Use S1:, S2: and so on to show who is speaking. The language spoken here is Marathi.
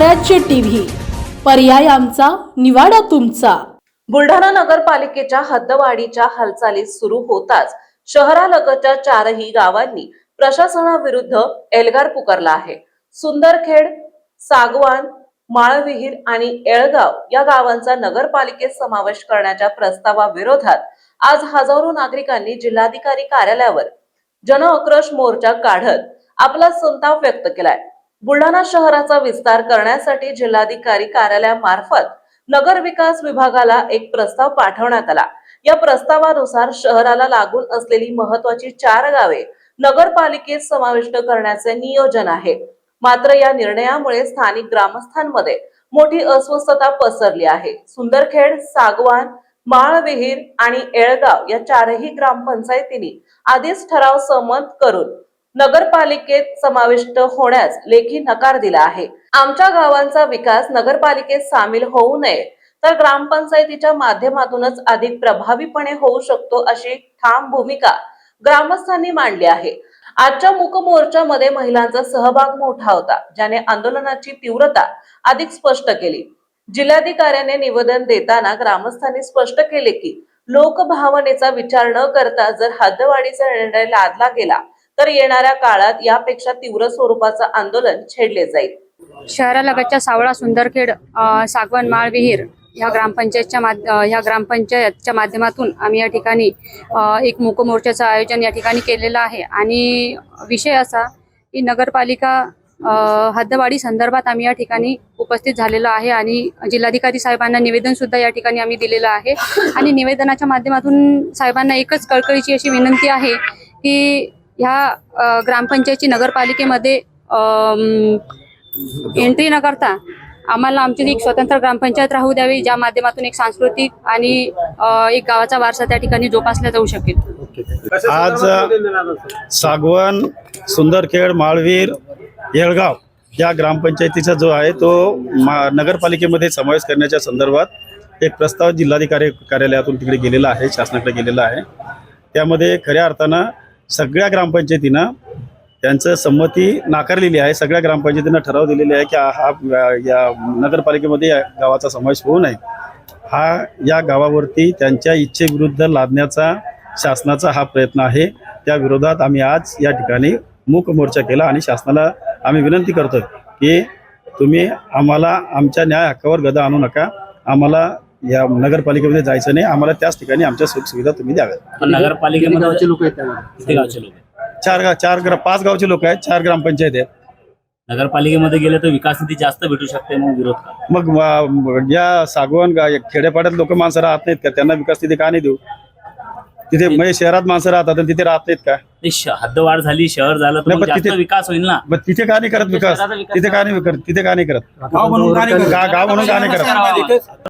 S1: स्वराज्य टीव्ही. पर्याय आमचा निवाडा तुमचा.
S2: बुलढाणा नगरपालिकेच्या हद्दवाढीच्या हालचाली सुरू होताच शहरालगतच्या चारही गावांनी प्रशासनाविरुद्ध एल्गार पुकारला आहे. सुंदरखेड सागवान माळविहीर आणि एळगाव या गावांचा नगरपालिकेत समावेश करण्याच्या प्रस्तावाविरोधात आज हजारो नागरिकांनी जिल्हाधिकारी कार्यालयावर जन आक्रोश मोर्चा काढत आपला संताप व्यक्त केलाय. बुलढाणा शहराचा विस्तार करण्यासाठी जिल्हाधिकारी कार्यालयामार्फत नगर विकास विभागाला एक प्रस्ताव पाठवण्यात आला. या प्रस्तावानुसार शहराला लागून असलेली महत्वाची चार गावे नगरपालिकेत समाविष्ट करण्याचे नियोजन आहे. मात्र या निर्णयामुळे स्थानिक ग्रामस्थांमध्ये मोठी अस्वस्थता पसरली आहे. सुंदरखेड सागवान माळविहीर आणि एळगाव या चारही ग्रामपंचायतींनी आधीच ठराव संमत करून नगरपालिकेत समाविष्ट होण्यास लेखी नकार दिला आहे. आमच्या गावांचा विकास नगरपालिकेत सामील होऊ नये तर ग्रामपंचायतीच्या माध्यमातूनच अधिक प्रभावीपणे होऊ शकतो अशी ठाम भूमिका ग्रामस्थांनी मांडली आहे. आजच्या मूक मोर्चामध्ये महिलांचा सहभाग मोठा होता ज्याने आंदोलनाची तीव्रता अधिक स्पष्ट केली. जिल्हाधिकाऱ्याने निवेदन देताना ग्रामस्थांनी स्पष्ट केले की लोकभावनेचा विचार न करता जर हद्दवाढीचा निर्णय लादला गेला तर येणाऱ्या काळात यापेक्षा तीव्र स्वरूपाचं आंदोलन छेडले जाईल.
S3: शहरालगतच्या सावळा सुंदरखेड अ, माळ विहीर ह्या ग्रामपंचायतच्या माध ह्या ग्रामपंचायतच्या माध्यमातून आम्ही या ठिकाणी एक मूक मोर्चाचं आयोजन या ठिकाणी केलेलं आहे. आणि विषय असा की नगरपालिका हद्दवाढी संदर्भात आम्ही या ठिकाणी उपस्थित झालेलो आहे आणि जिल्हाधिकारी साहेबांना निवेदन सुद्धा या ठिकाणी आम्ही दिलेलं आहे. आणि निवेदनाच्या माध्यमातून साहेबांना एकच कळकळीची अशी विनंती आहे की ह्या ग्रामपंचायती ग्रामपंचायतची नगरपालिकेमध्ये एंट्री न करता आम्हाला आमची एक स्वतंत्र ग्रामपंचायत राहू द्यावी ज्या माध्यमातून एक सांस्कृतिक आणि एक गावाचा वारसा त्या ठिकाणी जोपासला जाऊ शकेल.
S4: आज सागवन सुंदरखेड माळवीर येळगाव या ग्रामपंचायतीचा जो आहे तो मा नगरपालिकेमध्ये समावेश करण्याच्या संदर्भात एक प्रस्ताव जिल्हाधिकारी कार्यालयातून तिकडे गेलेला आहे शासनाकडे गेलेला आहे. त्यामध्ये खऱ्या अर्थानं सगळ्या ग्रामपंचायतीनं त्यांचं संमती नाकारलेली आहे सगळ्या ग्रामपंचायतींना ठराव दिलेले आहे की हा या नगरपालिकेमध्ये या गावाचा समावेश होऊ नये. हा या गावावरती त्यांच्या इच्छेविरुद्ध लादण्याचा शासनाचा हा प्रयत्न आहे. त्या विरोधात आम्ही आज या ठिकाणी मूक मोर्चा केला आणि शासनाला आम्ही विनंती करतोय की तुम्ही आम्हाला आमच्या न्याय हक्कावर गदा आणू नका. आम्हाला या नगरपालिकेमध्ये जायचं नाही. आम्हाला त्याच ठिकाणी आमच्या सुखसुविधा तुम्ही द्याव्यात.
S5: पण नगरपालिकेमध्ये लोक आहेत किती गावचे लोक आहेत?
S4: चार गा चार ग्रा पाच गावचे लोक आहेत चार ग्रामपंचायत आहेत.
S5: नगरपालिकेमध्ये गेले तर विकास निधी जास्त भेटू शकते मग विरोध का?
S4: मग या सागवान गा खेड्यापाड्यात लोक माणसं राहत नाहीत का? त्यांना विकास तिथे का नाही देऊ? तिथे म्हणजे शहरात माणसं राहतात आणि तिथे राहत नाहीत का?
S5: ते श- हद्दवाढ झाली शहर झालं तर
S4: नाही,
S5: मग
S4: पण
S5: जास्त
S4: तिथे-
S5: विकास होईल ना.
S4: मग तिथे का नाही करत
S5: विकास?
S4: तिथे का नाही करत? तिथे का नाही करत? गाव म्हणून का नाही करत?